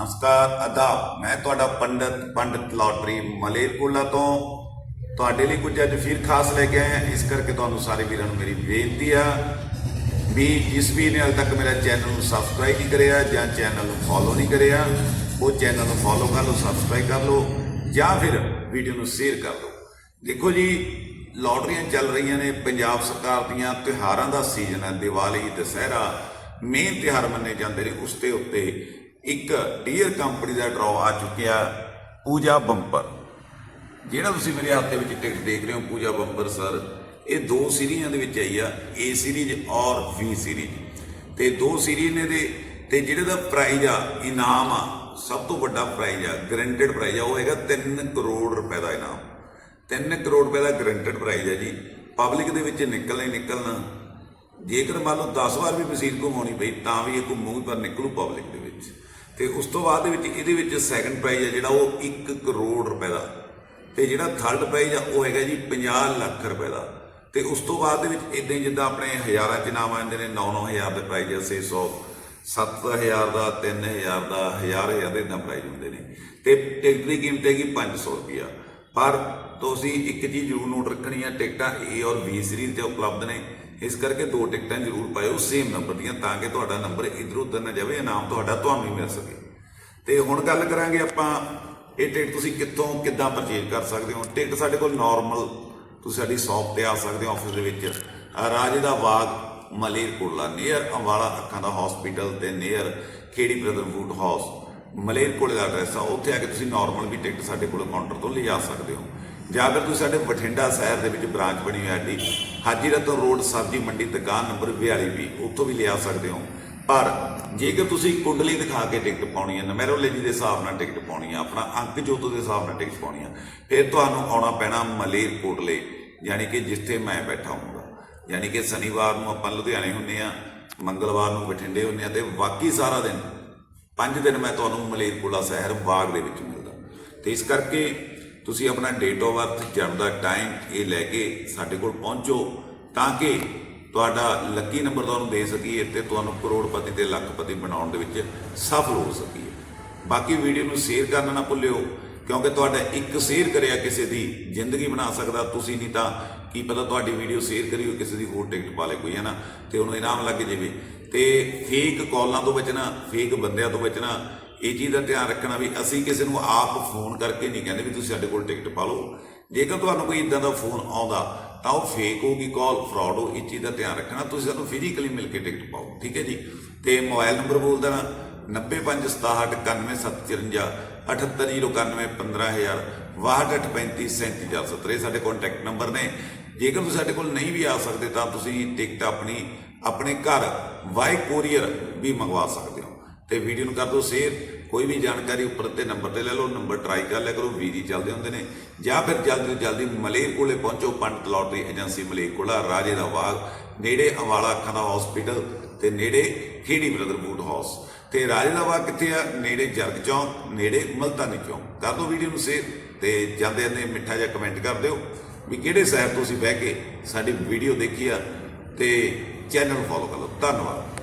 ਨਮਸਕਾਰ, ਆਦਾਬ। ਮੈਂ ਤੁਹਾਡਾ ਪੰਡਤ ਪੰਡਤ ਲਾਟਰੀ ਮਲੇਰਕੋਲਾ ਤੋਂ। ਤੁਹਾਡੇ ਲਈ ਕੁਝ ਅੱਜ ਫਿਰ ਖਾਸ ਲੈ ਕੇ ਆਏ ਹਾਂ ਇਸ ਕਰਕੇ ਤੁਹਾਨੂੰ ਸਾਰੇ ਵੀਰਾਂ ਨੂੰ ਮੇਰੀ ਬੇਨਤੀ ਆ ਵੀ ਜਿਸ ਵੀ ਨੇ ਹਾਲੇ ਤੱਕ ਮੇਰਾ ਚੈਨਲ ਨੂੰ ਸਬਸਕ੍ਰਾਈਬ ਨਹੀਂ ਕਰਿਆ ਜਾਂ ਚੈਨਲ ਨੂੰ ਫੋਲੋ ਨਹੀਂ ਕਰਿਆ, ਉਹ ਚੈਨਲ ਨੂੰ ਫੋਲੋ ਕਰ ਲਓ ਸਬਸਕ੍ਰਾਈਬ ਕਰ ਲਓ ਜਾਂ ਫਿਰ ਵੀਡੀਓ ਨੂੰ ਸ਼ੇਅਰ ਕਰ ਲਓ। ਦੇਖੋ ਜੀ, ਲਾਟਰੀਆਂ ਚੱਲ ਰਹੀਆਂ ਨੇ, ਪੰਜਾਬ ਸਰਕਾਰ ਦੀਆਂ ਤਿਉਹਾਰਾਂ ਦਾ ਸੀਜ਼ਨ ਹੈ, ਦੀਵਾਲੀ, ਦੁਸਹਿਰਾ, ਮੇਨ ਤਿਉਹਾਰ ਮੰਨੇ ਜਾਂਦੇ ਨੇ, ਉਸ ਦੇ ਉੱਤੇ ਇੱਕ ਡੀਅਰ ਕੰਪਨੀ ਦਾ ਡਰਾਅ ਆ ਚੁੱਕਿਆ, ਪੂਜਾ ਬੰਪਰ। ਜਿਹੜਾ ਤੁਸੀਂ ਮੇਰੇ ਹੱਥ ਦੇ ਵਿੱਚ ਟਿਕਟ ਦੇਖ ਰਹੇ ਹੋ, ਪੂਜਾ ਬੰਪਰ ਸਰ, ਇਹ ਦੋ ਸੀਰੀਜ਼ਾਂ ਦੇ ਵਿੱਚ ਆਈ ਆ ਏ ਸੀਰੀਜ਼ ਔਰ ਵੀ ਸੀਰੀਜ਼ ਤੇ ਦੋ ਸੀਰੀਜ਼ ਨੇ ਦੇ, ਤੇ ਜਿਹੜੇ ਦਾ ਪ੍ਰਾਈਜ਼ ਆ, ਇਨਾਮ ਆ, ਸਭ ਤੋਂ ਵੱਡਾ ਪ੍ਰਾਈਜ਼ ਆ ਗਰੰਟਡ ਪ੍ਰਾਈਜ਼ ਆ, ਉਹ ਹੈਗਾ 3 ਕਰੋੜ ਰੁਪਏ ਦਾ ਇਨਾਮ। 3 ਕਰੋੜ ਰੁਪਏ ਦਾ ਗਰੰਟਡ ਪ੍ਰਾਈਜ਼ ਹੈ ਜੀ। ਪਬਲਿਕ ਦੇ ਵਿੱਚ ਨਿਕਲਣਾ ਹੀ ਨਿਕਲਣਾ। ਜੇਕਰ ਮੰਨ ਲਓ 10 ਵਾਰ ਵੀ ਮਸ਼ੀਨ ਘੁਮਾਉਣੀ ਪਈ, ਤਾਂ ਵੀ ਇਹ ਘੁੰਮੂਗੀ, ਪਰ ਨਿਕਲੂ ਪਬਲਿਕ ਦੇ ਵਿੱਚ। ਤੇ ਉਸ ਤੋਂ ਬਾਅਦ ਦੇ ਵਿੱਚ ਇਹਦੇ ਵਿੱਚ ਸੈਕੰਡ ਪ੍ਰਾਈਜ਼ ਹੈ ਜਿਹੜਾ ਉਹ 1 ਕਰੋੜ ਰੁਪਏ ਦਾ। ਤੇ ਜਿਹੜਾ ਥਰਡ ਪ੍ਰਾਈਜ਼ ਆ ਉਹ ਹੈਗਾ ਜੀ 50 ਲੱਖ ਰੁਪਏ ਦਾ। ਤੇ ਉਸ ਤੋਂ ਬਾਅਦ ਦੇ ਵਿੱਚ ਇਦਾਂ ਜਿੱਦਾਂ ਆਪਣੇ ਹਜ਼ਾਰਾਂ ਚ ਨਾਮ ਆਉਂਦੇ ਨੇ 9-9000 ਦੇ ਪ੍ਰਾਈਜ਼ ਆ 600 7000 ਦਾ 3000 ਦਾ 1000 ਹਜ਼ਾਰ ਦੇ ਇਦਾਂ ਪ੍ਰਾਈਜ਼ ਹੁੰਦੇ ਨੇ। ਤੇ ਟਿਕਟ ਦੀ ਕੀਮਤ ਹੈਗੀ 500 ਰੁਪਿਆ ਪਰ ਤੁਸੀਂ ਇੱਕ ਚੀਜ਼ ਜ਼ਰੂਰ ਨੋਟ ਰੱਖਣੀ ਹੈ ਟਿਕਟਾਂ A ਔਰ B ਸੀਰੀਜ਼ ਤੇ ਉਪਲਬਧ ਨੇ। ਇਸ ਕਰਕੇ ਦੋ ਟਿਕਟਾਂ ਜ਼ਰੂਰ ਪਾਇਓ ਸੇਮ ਨੰਬਰ ਦੀਆਂ ਤਾਂ ਕਿ ਤੁਹਾਡਾ ਨੰਬਰ ਇਧਰ ਉਧਰ ਨਾ ਜਾਵੇ, ਇਨਾਮ ਤੁਹਾਡਾ ਤੁਹਾਨੂੰ ਹੀ ਮਿਲ ਸਕੇ। ਤੇ ਹੁਣ ਗੱਲ ਕਰਾਂਗੇ ਆਪਾਂ, ਇਹ ਟਿਕਟ ਤੁਸੀਂ ਕਿੱਥੋਂ, ਕਿੱਦਾਂ ਪਰਚੇਜ਼ ਕਰ ਸਕਦੇ ਹੋ? ਟਿਕਟ ਸਾਡੇ ਕੋਲ ਨਾਰਮਲ ਤੁਸੀਂ ਸਾਡੀ ਸ਼ਾਪ ਤੇ ਆ ਸਕਦੇ ਹੋ ਆਫਿਸ ਦੇ ਵਿੱਚ। ਰਾਜੇ ਦਾ ਬਾਗ ਮਲੇਰਕੋਟਲਾ ਨੀਅਰ ਅੰਵਾਲਾ ਅੱਖਾਂ ਦਾ ਹਸਪੀਟਲ ਤੇ near Kheri brother food house ਮਲੇਰਕੋਟਲੇ ਦਾ ਐਡਰੈਸ ਆ, ਉੱਥੇ ਆ ਕੇ ਤੁਸੀਂ ਨਾਰਮਲ ਵੀ ਟਿਕਟ ਸਾਡੇ ਕੋਲ ਕਾਊਂਟਰ ਤੋਂ ਲਿਜਾ ਸਕਦੇ ਹੋ। ਜਾਂ ਫਿਰ ਤੁਸੀਂ ਸਾਡੇ ਬਠਿੰਡਾ ਸ਼ਹਿਰ ਦੇ ਵਿੱਚ ਬ੍ਰਾਂਚ ਬਣੀ ਹੋਈ ਹੈ ਸਾਡੀ ਹਾਜੀ ਰਤਨ ਰੋਡ ਸਬਜ਼ੀ ਮੰਡੀ ਦੁਕਾਨ ਨੰਬਰ 42 ਵੀ ਉੱਥੋਂ ਵੀ ਲਿਆ ਸਕਦੇ ਹੋ। ਪਰ ਜੇਕਰ ਤੁਸੀਂ ਕੁੰਡਲੀ ਦਿਖਾ ਕੇ ਟਿਕਟ ਪਾਉਣੀ ਹੈ ਨਮੈਰੋਲੋਜੀ ਦੇ ਹਿਸਾਬ ਨਾਲ ਟਿਕਟ ਪਾਉਣੀ ਹੈ ਆਪਣਾ ਅੰਕ ਜੋਤ ਦੇ ਹਿਸਾਬ ਨਾਲ ਟਿਕਟ ਪਾਉਣੀ ਹੈ ਫਿਰ ਤੁਹਾਨੂੰ ਆਉਣਾ ਪੈਣਾ ਮਲੇਰਕੋਟਲੇ ਯਾਨੀ ਕਿ ਜਿੱਥੇ ਮੈਂ ਬੈਠਾ ਹਾਂ ਯਾਨੀ ਕਿ ਸ਼ਨੀਵਾਰ ਨੂੰ ਆਪਾਂ ਲੁਧਿਆਣੇ ਹੁੰਨੇ ਆ, ਮੰਗਲਵਾਰ ਨੂੰ ਬਠਿੰਡੇ ਹੁੰਨੇ ਆ, ਤੇ ਬਾਕੀ ਸਾਰਾ ਦਿਨ ਪੰਜ ਦਿਨ ਮੈਂ ਤੁਹਾਨੂੰ ਮਲੇਰਕੋਲਾ ਸ਼ਹਿਰ ਬਾਗ ਦੇ ਵਿੱਚ ਮਿਲਦਾ। ਤੇ ਇਸ ਕਰਕੇ ਤੁਸੀਂ ਆਪਣਾ ਡੇਟ ਆਫ ਬਰਥ ਜਨਮ ਦਾ ਟਾਈਮ ਇਹ ਲੈ ਕੇ ਸਾਡੇ ਕੋਲ ਪਹੁੰਚੋ ਤਾਂ ਕਿ ਤੁਹਾਡਾ ਲੱਕੀ ਨੰਬਰ ਤੁਹਾਨੂੰ ਦੇ ਸਕੀਏ ਤੇ ਤੁਹਾਨੂੰ ਕਰੋੜਪਤੀ ਤੇ ਲੱਖਪਤੀ ਬਣਾਉਣ ਦੇ ਵਿੱਚ ਸਫਲ ਹੋ ਸਕੀਏ। ਬਾਕੀ ਵੀਡੀਓ ਨੂੰ ਸ਼ੇਅਰ ਕਰਨਾ ਨਾ ਭੁੱਲਿਓ, ਕਿਉਂਕਿ ਤੁਹਾਡਾ ਇੱਕ ਸ਼ੇਅਰ ਕਰਿਆ ਕਿਸੇ ਦੀ ਜ਼ਿੰਦਗੀ ਬਣਾ ਸਕਦਾ, ਤੁਸੀਂ ਨਹੀਂ ਤਾਂ ਕੀ ਪਤਾ ਤੁਹਾਡੀ ਵੀਡੀਓ ਸ਼ੇਅਰ ਕਰੀ ਹੋਈ, ਕਿਸੇ ਦੀ ਹੋਰ ਟਿਕਟ ਪਾ ਲੇ ਕੋਈ ਹੈ ਨਾ ਤੇ ਉਹਨੂੰ ਇਨਾਮ ਲੱਗ ਜਾਵੇ। ਤੇ ਫੇਕ ਕਾਲਾਂ ਤੋਂ ਬਚਣਾ ਫੇਕ ਬੰਦਿਆਂ ਤੋਂ ਬਚਣਾ, ਇਹ ਚੀਜ਼ ਦਾ ਧਿਆਨ ਰੱਖਣਾ ਵੀ ਅਸੀਂ ਕਿਸੇ ਨੂੰ ਆਪ ਫੋਨ ਕਰਕੇ ਨਹੀਂ ਕਹਿੰਦੇ ਵੀ ਤੁਸੀਂ ਸਾਡੇ ਕੋਲ ਟਿਕਟ ਪਾ ਲਓ। ਜੇਕਰ ਤੁਹਾਨੂੰ ਕੋਈ ਇਦਾਂ ਦਾ ਫੋਨ ਆਉਂਦਾ, ਤਾਂ ਉਹ ਫੇਕ ਹੋਊਗੀ ਕਾਲ ਫਰਾਡ ਹੋ ਇਹ ਚੀਜ਼ ਦਾ ਧਿਆਨ ਰੱਖਣਾ। ਤੁਸੀਂ ਸਾਨੂੰ ਫਿਜ਼ੀਕਲੀ ਮਿਲ ਕੇ ਟਿਕਟ ਪਾਓ, ਠੀਕ ਹੈ ਜੀ? ਤੇ ਮੋਬਾਈਲ ਨੰਬਰ ਬੋਲ ਦੇਣਾ 956791 78091 15000 ਸਾਡੇ ਕੰਟੈਕਟ ਨੰਬਰ ਨੇ। ਜੇਕਰ ਤੁਸੀਂ ਸਾਡੇ ਕੋਲ ਨਹੀਂ ਵੀ ਆ ਸਕਦੇ, ਤਾਂ ਤੁਸੀਂ ਟਿਕਟ ਆਪਣੀ, ਆਪਣੇ ਘਰ ਵਾਈ ਕੋਰੀਅਰ ਵੀ ਮੰਗਵਾ ਸਕਦੇ ਹੋ। ਤੇ ਵੀਡੀਓ ਨੂੰ ਕਰ ਦਿਓ ਸ਼ੇਅਰ ਕੋਈ ਵੀ ਜਾਣਕਾਰੀ ਉੱਪਰ ਤੇ ਨੰਬਰ ਤੇ ਲੈ ਲਓ ਨੰਬਰ ਟਰਾਈ ਕਰ ਲਿਆ ਕਰੋ ਵੀਜੀ ਚੱਲਦੇ ਹੁੰਦੇ ਨੇ। ਜਾਂ ਫਿਰ ਜਲਦੀ ਤੋਂ ਜਲਦੀ ਮਲੇਰ ਕੋਲੇ ਪਹੁੰਚੋ, ਪੰਡਤ ਲਾਟਰੀ ਏਜੰਸੀ ਮਲੇਰਕੋਲਾ ਰਾਜੇ ਦਾ ਬਾਗ, ਨੇੜੇ ਅਵਾਲਾ ਅੱਖਾਂ ਦਾ ਹਸਪੀਟਲ ਤੇ ਨੇੜੇ ਖੇੜੀ ਬ੍ਰਦਰ ਬੂਟ ਹਾਊਸ ਤੇ ਰਾਜੇ ਦਾ ਬਾਗ ਕਿੱਥੇ ਆ? ਨੇੜੇ ਜਰਗ ਚੌਂਕ, ਨੇੜੇ ਮਲਤਾਨੀ ਚੌਂਕ। ਕਰ ਦਿਓ ਵੀਡੀਓ ਨੂੰ ਸ਼ੇਅਰ ਤੇ ਜਾਂਦੇ ਜਾਂਦੇ ਮਿੱਠਾ ਜਿਹਾ ਕਮੈਂਟ ਕਰ ਦਿਓ। ਵੀ ਕਿਹੜੇ ਸ਼ਹਿਰ ਤੋਂ ਤੁਸੀਂ ਬਹਿ ਕੇ ਸਾਡੀ ਵੀਡੀਓ ਦੇਖੀ ਆ ਤੇ ਚੈਨਲ ਫੋਲੋ ਕਰ ਲਓ। ਧੰਨਵਾਦ।